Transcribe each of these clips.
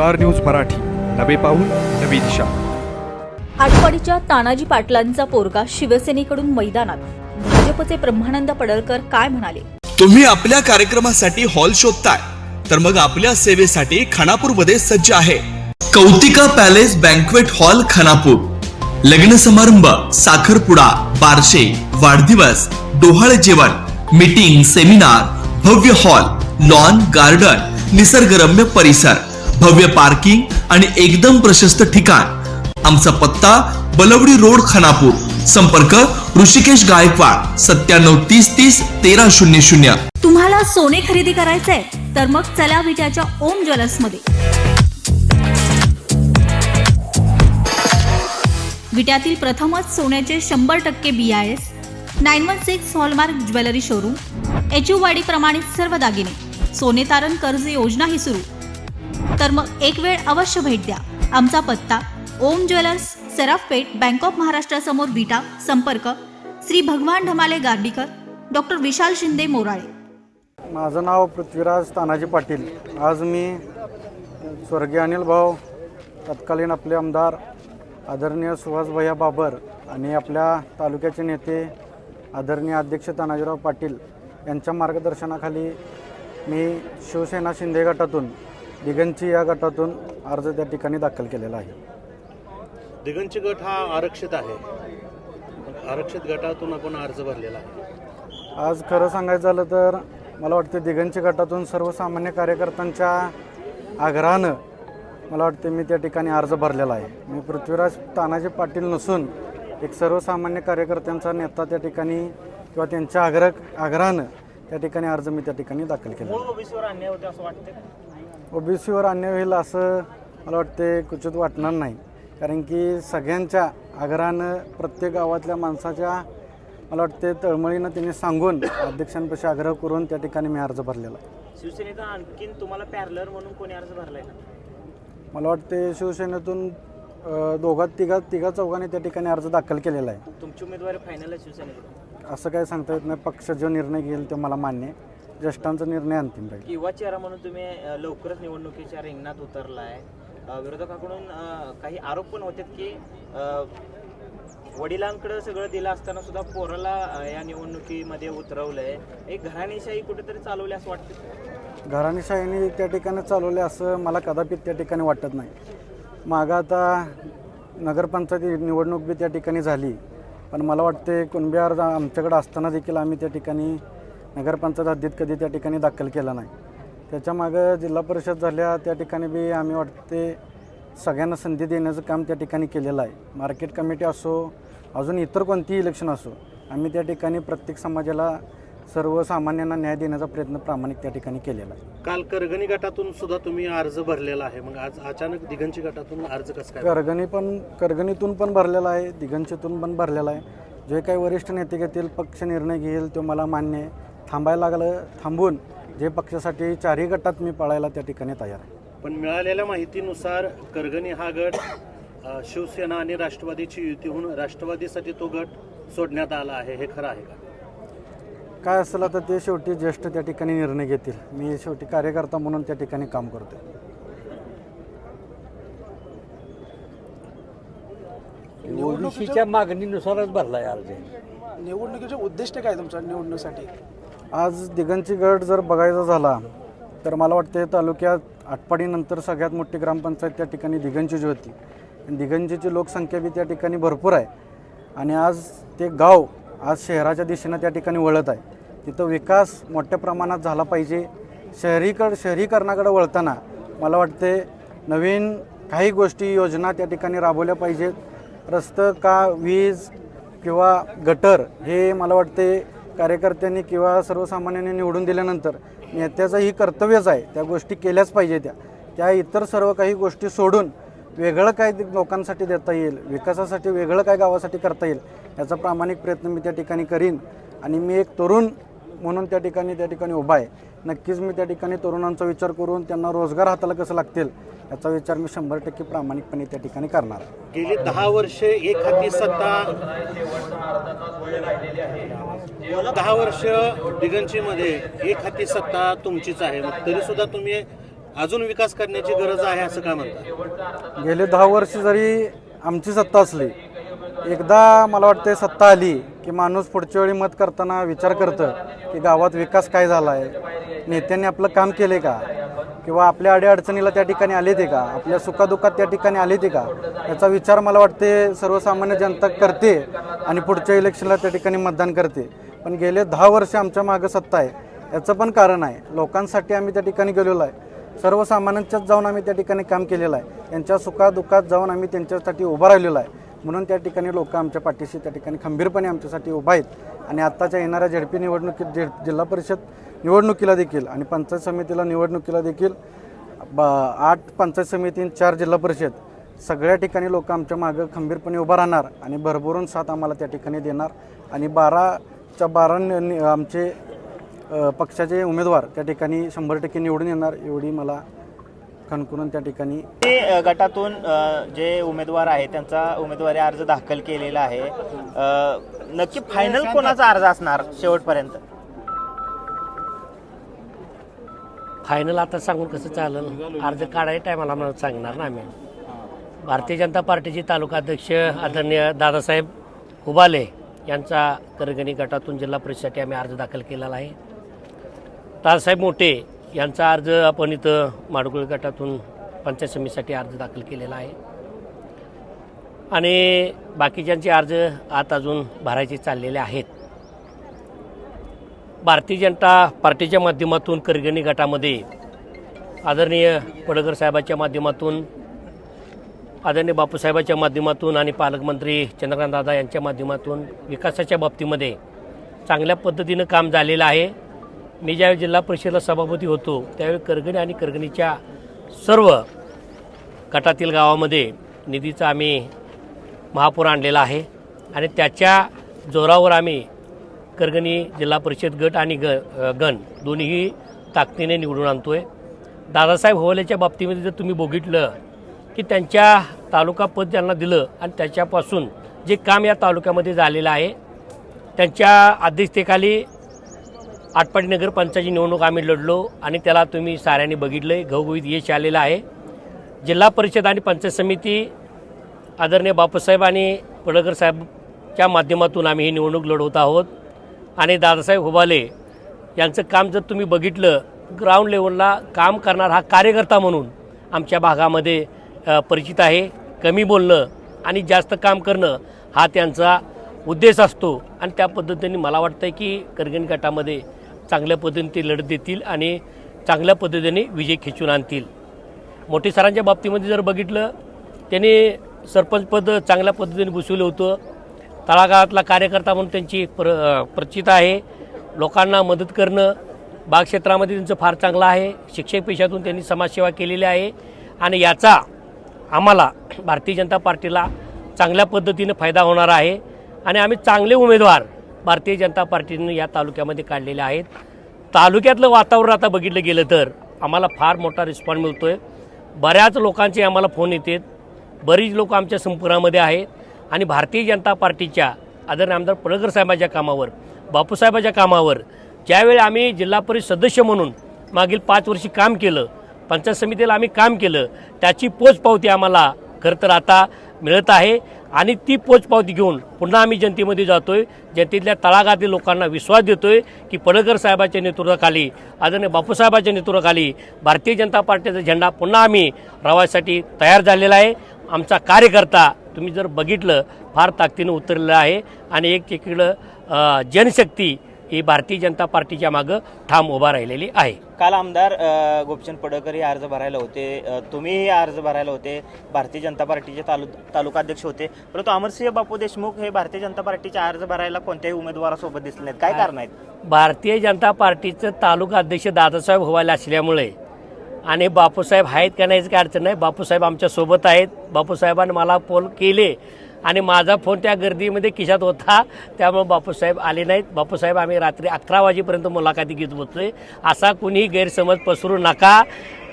Star news Marathi. नवे पाऊल नवी दिशा. आटपाडीच्या तानाजी पाटलांचा पोरगा शिवसेनेकडून मैदानात. भाजपचे ब्रह्मानंद पडळकर काय म्हणाले? तुम्ही आपल्या कार्यक्रमासाठी हॉल शोधताय तर मग आपल्या सेवेसाठी खानापूरमध्ये सज्ज आहे. Kautika palace banquet hall Khanapur. लग्न समारंभ साखरपुडा बारशे वाढदिवस डोहाळे जेवण मीटिंग सेमिनार भव्य हॉल लॉन गार्डन निसर्गरम्य परिसर. भव्य पार्किंग आणि एकदम प्रशस्त ठिकाण. आमचा पत्ता बलवडी रोड खानापूर. संपर्क ऋषिकेश गायकवाड सत्त्याण्णव तीस तीस तेरा शून्य शून्य. तुम्हाला सोने खरेदी करायचंय तर मग चला विट्याच्या ओम ज्वेलर्समध्ये. विट्यातील प्रथमच सोन्याचे शंभर टक्के B I S nine one six hallmark jewellery showroom H वाडी प्रमाणित सर्व दागिने सोने तारण कर्ज योजनाही सुरू. तर मग एक वेळ अवश्य भेट द्या. आमचा पत्ता ओम ज्वेलर्स सराफपेठ बँक ऑफ महाराष्ट्रासमोर विटा संपर्क श्री भगवान ढमाले गार्डीकर डॉक्टर विशाल शिंदे मोराळे. माझं नाव पृथ्वीराज तानाजी पाटील. आज मी स्वर्गीय अनिल भाऊ तत्कालीन आपले आमदार आदरणीय सुहासभैया बाबर आणि आपल्या तालुक्याचे नेते आदरणीय अध्यक्ष तानाजीराव पाटील यांच्या मार्गदर्शनाखाली मी शिवसेना शिंदे गटातून दिगंची या गटातून अर्ज त्या ठिकाणी दाखल केलेला आहे. दिगंची गट हा आरक्षित आहे. आरक्षित गटातून आपण अर्ज भरलेला आहे. आज खरं सांगायचं झालं तर मला वाटतं दिगंची गटातून सर्वसामान्य कार्यकर्त्यांच्या आग्रहानं मला वाटते मी त्या ठिकाणी अर्ज भरलेला आहे. मी पृथ्वीराज तानाजी पाटील नसून एक सर्वसामान्य कार्यकर्त्यांचा नेता त्या ठिकाणी किंवा त्यांच्या आग्रह आग्रहानं त्या ठिकाणी अर्ज मी त्या ठिकाणी दाखल केला ओबीसीवर अन्याय होईल असं मला वाटते क्वचित वाटणार नाही. कारण की सगळ्यांच्या आग्रहानं प्रत्येक गावातल्या माणसाच्या मला वाटते तळमळीनं त्यांनी सांगून अध्यक्षांपाशी आग्रह करून त्या ठिकाणी मी अर्ज भरलेला आहे. शिवसेनेचा आणखीन तुम्हाला पॅरलर म्हणून कोणी अर्ज भरलाय का? मला वाटते शिवसेनेतून अ, दोघात तिघा तिघा चौघांनी त्या ठिकाणी अर्ज दाखल केलेला आहे. तुमची उमेदवारी फायनल आहे शिवसेनेकडून. असं काय सांगता येत नाही. पक्ष जो निर्णय घेईल तो मला मान्य आहे. ज्येष्ठांचा निर्णय अंतिम राहील. युवा चेहरा म्हणून तुम्ही अ, लवकरच निवडणुकीच्या रिंगणात उतरलाय. अ, विरोधकाकडून अ, काही आरोप पण होते की अ, वडिलांकडे सगळं दिलं असताना सुद्धा पोराला अ, या निवडणुकीमध्ये उतरवलंय. एक घराणेशाही कुठेतरी चालवली असं वाटतं? घराणेशाहीने त्या ठिकाणी चालवले असं मला कदापित त्या ठिकाणी वाटत नाही. मागं आता नगरपंचायती निवडणूक बी त्या ठिकाणी झाली. पण मला वाटते कुणबी अर्ज आमच्याकडे असताना देखील आम्ही त्या ठिकाणी नगरपंचायत हद्दीत कधी त्या ठिकाणी दाखल केला नाही. त्याच्यामागं जिल्हा परिषद झाल्या त्या ठिकाणी बी आम्ही वाटते सगळ्यांना संधी देण्याचं काम त्या ठिकाणी केलेलं आहे. मार्केट कमिटी असो अजून इतर कोणतीही इलेक्शन असो आम्ही त्या ठिकाणी प्रत्येक समाजाला सर्वसामान्यांना न्याय देण्याचा प्रयत्न प्रामाणिक त्या ठिकाणी केलेला आहे. काल करगणी गटातून सुद्धा तुम्ही अर्ज भरलेला आहे. मग आज अचानक दिगंची गटातून अर्ज कसं करगणी पण करगणीतून पण भरलेला आहे दिगंचीतून पण भरलेला आहे. जे काही वरिष्ठ नेते घेतील पक्ष निर्णय घेईल तो मला मान्य आहे. थांबायला लागलं थांबून जे पक्षासाठी चारही गटात मी पळायला त्या ठिकाणी तयार आहे. पण मिळालेल्या माहितीनुसार करगणी हा गट अ, शिवसेना आणि राष्ट्रवादीची युती होऊन राष्ट्रवादीसाठी तो गट सोडण्यात आला आहे हे खरं आहे का? काय असेल आता ते शेवटी ज्येष्ठ त्या ठिकाणी निर्णय घेतील. मी शेवटी कार्यकर्ता म्हणून त्या ठिकाणी काम करतो ओबीसीच्या मागणीनुसारच भरलाय अर्ज निवडणुकीचे उद्दिष्ट काय तुमच्या निवडणुकीसाठी? आज दिगंची गट जर बघायचा झाला तर मला वाटते तालुक्यात आटपाडीनंतर सगळ्यात मोठी ग्रामपंचायत त्या ठिकाणी दिगंजीची होती. दिगंजीची लोकसंख्या बी त्या ठिकाणी भरपूर आहे. आणि आज ते गाव आज शहराच्या दिशेनं त्या ठिकाणी वळत आहे. तिथं विकास मोठ्या प्रमाणात झाला पाहिजे. शहरीकड शहरीकरणाकडे वळताना मला वाटते नवीन काही गोष्टी योजना त्या ठिकाणी राबवल्या पाहिजेत. रस्तं का वीज किंवा गटर हे मला वाटते कार्यकर्त्यांनी किंवा सर्वसामान्यांनी निवडून दिल्यानंतर नेत्याचं ही कर्तव्यच आहे त्या गोष्टी केल्याच पाहिजे त्या. त्या इतर सर्व काही गोष्टी सोडून वेगळं काय लोकांसाठी देता येईल विकासासाठी वेगळं काय गावासाठी करता येईल याचा प्रामाणिक प्रयत्न मी त्या ठिकाणी करीन. आणि मी एक तरुण म्हणून त्या ठिकाणी त्या ठिकाणी उभा आहे. नक्कीच मी त्या ठिकाणी तरुणांचा विचार करून त्यांना रोजगार हाताला कसं लागतील याचा विचार मी शंभर टक्के प्रामाणिकपणे त्या ठिकाणी करणार. गेली दहा वर्षे एक हाती सत्ता दहा वर्ष दिगंचीमध्ये एक हाती सत्ता तुमचीच आहे मग तरी सुद्धा तुम्ही अजून विकास करण्याची गरज आहे असं का म्हणतात गेले दहा वर्ष जरी आमची सत्ता असली एकदा मला वाटते सत्ता आली की माणूस पुढच्या वेळी मत करताना विचार करतं की गावात विकास काय झाला आहे नेत्यांनी आपलं काम केले का? किंवा आपल्या अडीअडचणीला त्या ठिकाणी आले ते का? आपल्या सुखादुखात त्या ठिकाणी आले ते का? याचा विचार मला वाटते सर्वसामान्य जनता करते आणि पुढच्या इलेक्शनला त्या ठिकाणी मतदान करते. पण गेले दहा वर्ष आमच्या मागं सत्ता आहे. याचं पण कारण आहे. लोकांसाठी आम्ही त्या ठिकाणी गेलेलो आहे. सर्वसामान्यांच्याच जाऊन आम्ही त्या ठिकाणी काम केलेलं आहे. त्यांच्या सुखादुखात जाऊन आम्ही त्यांच्यासाठी उभा राहिलेलो आहे. म्हणून त्या ठिकाणी लोक आमच्या पाठीशी त्या ठिकाणी खंबीरपणे आमच्यासाठी उभा आहेत. आणि आत्ताच्या येणाऱ्या झेडपी निवडणुकीत जे जिल्हा परिषद निवडणुकीला देखील आणि पंचायत समितीला निवडणुकीला देखील ब आठ पंचायत समिती चार जिल्हा परिषद सगळ्या ठिकाणी लोक आमच्या मागं खंबीरपणे उभा राहणार आणि भरभरून साथ आम्हाला त्या ठिकाणी देणार. आणि बाराच्या बारा नि- आमचे पक्षाचे उमेदवार त्या ठिकाणी शंभर टक्के निवडून येणार एवढी मला खणखुणून त्या ठिकाणी ते गटातून जे उमेदवार आहे त्यांचा उमेदवारी अर्ज दाखल केलेला आहे. नक्की फायनल कोणाचा अर्ज असणार शेवटपर्यंत? फायनल आता सांगून कसं चालेल? अर्ज काढायच्या टायमाला मला सांगणार ना आम्ही. भारतीय जनता पार्टीचे तालुका अध्यक्ष आदरणीय दादासाहेब हुबाले यांचा करगणी गटातून जिल्हा परिषदेसाठी आम्ही अर्ज दाखल केलेला आहे. दादासाहेब मोठे यांचा अर्ज आपण इथं माडगुळ गटातून पंचायत समितीसाठी अर्ज दाखल केलेला आहे. आणि बाकीच्यांचे अर्ज आत अजून भरायचे चाललेले आहेत. भारतीय जनता पार्टीच्या माध्यमातून करगणी गटामध्ये आदरणीय पडगर साहेबाच्या माध्यमातून आदरणीय बापूसाहेबाच्या माध्यमातून आणि पालकमंत्री चंद्रकांत दादा यांच्या माध्यमातून विकासाच्या बाबतीमध्ये चांगल्या पद्धतीनं काम झालेलं आहे. मी ज्यावेळी जिल्हा परिषदेला सभापती होतो त्यावेळी करगणी आणि करगणीच्या सर्व गटातील गावामध्ये निधीचा आम्ही महापूर आणलेला आहे आणि त्याच्या जोरावर आम्ही करगणी जिल्हा परिषद गट आणि ग गण दोन्हीही ताकदीने निवडून आणतो आहे दादासाहेब होवलेच्या बाबतीमध्ये जर तुम्ही बघितलं की त्यांच्या तालुका पद ज्यांना दिलं आणि त्याच्यापासून जे काम या तालुक्यामध्ये झालेलं आहे त्यांच्या अध्यक्षतेखाली आटपाडी नगरपंचायतची निवडणूक आम्ही लढलो आणि त्याला तुम्ही साऱ्यांनी बघितलं आहे घवघवीत यश आलेलं आहे. जिल्हा परिषद आणि पंचायत समिती आदरणीय बापूसाहेब आणि पडळकर साहेबच्या माध्यमातून आम्ही ही निवडणूक लढवत आहोत. आणि दादासाहेब हुबाले यांचं काम जर तुम्ही बघितलं ग्राउंड लेवलला काम करणार हा कार्यकर्ता म्हणून आमच्या भागामध्ये परिचित आहे. कमी बोलणं आणि जास्त काम करणं हा त्यांचा उद्देश असतो. आणि त्या पद्धतीने मला वाटतं की करगण गटामध्ये चांगल्या पद्धतीने ते लढत देतील आणि चांगल्या पद्धतीने विजय खेचून आणतील. मोठी सरांच्या बाबतीमध्ये जर बघितलं त्यांनी सरपंचपद चांगल्या पद्धतीने घुसवलं होतं. तळागाळातला कार्यकर्ता म्हणून त्यांची प्र प्रचित आहे. लोकांना मदत करणं बाग क्षेत्रामध्ये त्यांचं फार चांगलं आहे. शिक्षक पेशातून त्यांनी समाजसेवा केलेली आहे. आणि याचा आम्हाला भारतीय जनता पार्टीला चांगल्या पद्धतीनं फायदा होणार आहे. आणि आम्ही चांगले उमेदवार भारतीय जनता पार्टीनं या तालुक्यामध्ये काढलेल्या आहेत. तालुक्यातलं वातावरण आता बघितलं गेलं तर आम्हाला फार मोठा रिस्पॉन्स मिळतो आहे बऱ्याच लोकांचे आम्हाला फोन येतात बरीच लोक आमच्या संपर्कामध्ये आहेत आणि भारतीय जनता पार्टीच्या आदरणीय आमदार पडळकर साहेबाच्या कामावर बापूसाहेबाच्या कामावर ज्यावेळी आम्ही जिल्हा परिषद सदस्य म्हणून मागील पाच वर्षी काम केलं पंचायत समितीला आम्ही काम केलं त्याची पोचपावती आम्हाला खरं तर आता मिळत आहे आणि ती पोचपावती घेऊन पुन्हा आम्ही जनतेमध्ये जातोय. जनतेतल्या तळागातील लोकांना विश्वास देतोय की पडळकर साहेबाच्या नेतृत्वाखाली आदरणीय बापूसाहेबाच्या नेतृत्वाखाली भारतीय जनता पार्टीचा झेंडा पुन्हा आम्ही रवायसाठी तयार झालेला आहे. आमचा कार्यकर्ता तुम्ही जर बघितलं फार ताकदीनं उतरलेला आहे. आणि एक इकडं जनशक्ती ही भारतीय जनता पार्टीच्या मागं ठाम उभा राहिलेली आहे. काल आमदार गोपचंद पडळकर हे अर्ज भरायला होते. तुम्हीही अर्ज भरायला होते. भारतीय जनता पार्टीचे तालु तालुका अध्यक्ष होते. परंतु अमरसिंह बापू देशमुख हे भारतीय जनता पार्टीचे अर्ज भरायला कोणत्याही उमेदवारासोबत दिसले नाहीत. काय कारण आहेत? भारतीय जनता पार्टीचं तालुका अध्यक्ष दादासाहेब व्हायला असल्यामुळे आणि बापूसाहेब आहेत का नाही काही अडचण नाही. बापूसाहेब आमच्यासोबत आहेत. बापूसाहेबांनी मला फोन केले. आणि माझा फोन त्या गर्दीमध्ये खिशात होता. त्यामुळे बापूसाहेब आले नाहीत. बापूसाहेब आम्ही रात्री अकरा वाजेपर्यंत मुलाखती घेत बसतोय असा कुणीही गैरसमज पसरू नका.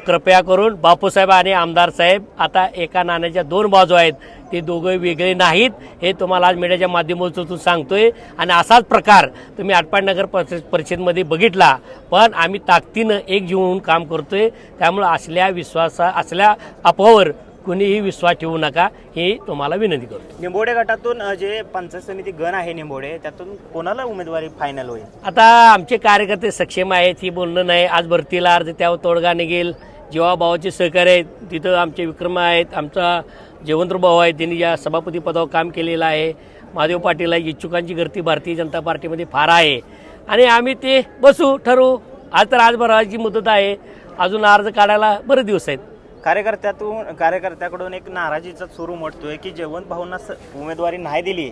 कृपया करून बापूसाहेब आणि आमदार साहेब आता एका नाण्याच्या दोन बाजू आहेत. ते दोघं वेगळे नाहीत. हे तुम्हाला आज मीडियाच्या माध्यमातून सांगतोय. आणि असाच प्रकार तुम्ही आटपाडनगर परिषदमध्ये बघितला. पण आम्ही ताकदीनं एक जीव होऊन काम करतोय. त्यामुळं असल्या विश्वासा असल्या अफवावर कुणीही विश्वास ठेवू नका ही तुम्हाला विनंती करतो. निंबोडे गटातून जे पंचायत समिती गण आहे निंबोडे त्यातून कोणाला उमेदवारी फायनल होईल? आता आमचे कार्यकर्ते सक्षम आहेत ही बोलणं नाही. आज भरतीला अर्ज त्यावर तोडगा निघेल. जेव्हा भावाचे सहकार्य आहेत तिथं आमचे विक्रम आहेत आमचा जयवंत भाऊ आहे त्यांनी या सभापती पदावर काम केलेलं आहे. महादेव पाटील आहे इच्छुकांची गर्दी भारतीय जनता पार्टीमध्ये फार आहे. आणि आम्ही ते बसू ठरवू आज तर आज भराची मुदत आहे. अजून अर्ज काढायला बरेच दिवस आहेत. कार्यकर्त्यातून कार्यकर्त्याकडून एक नाराजीचा सूर उमटतोय की जयवंत भाऊंना स- उमेदवारी नाही दिली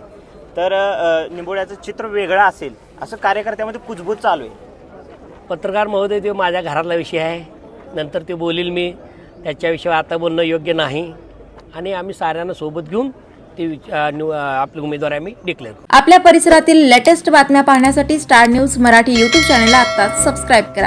तर अ, निंबोड्याचं चित्र वेगळं असेल असं कार्यकर्त्यामध्ये कुजबूज चालू आहे. पत्रकार महोदय ते माझ्या घरातला विषय आहे. नंतर ते बोलील मी. त्याच्या विषयावर आता बोलणं योग्य नाही. आणि आम्ही साऱ्यांना सोबत घेऊन ते आपले उमेदवार आम्ही डिक्लेअर करू. आपल्या परिसरातील लेटेस्ट बातम्या पाहण्यासाठी स्टार न्यूज मराठी यूट्यूब चॅनलला आत्ताच सबस्क्राईब करा.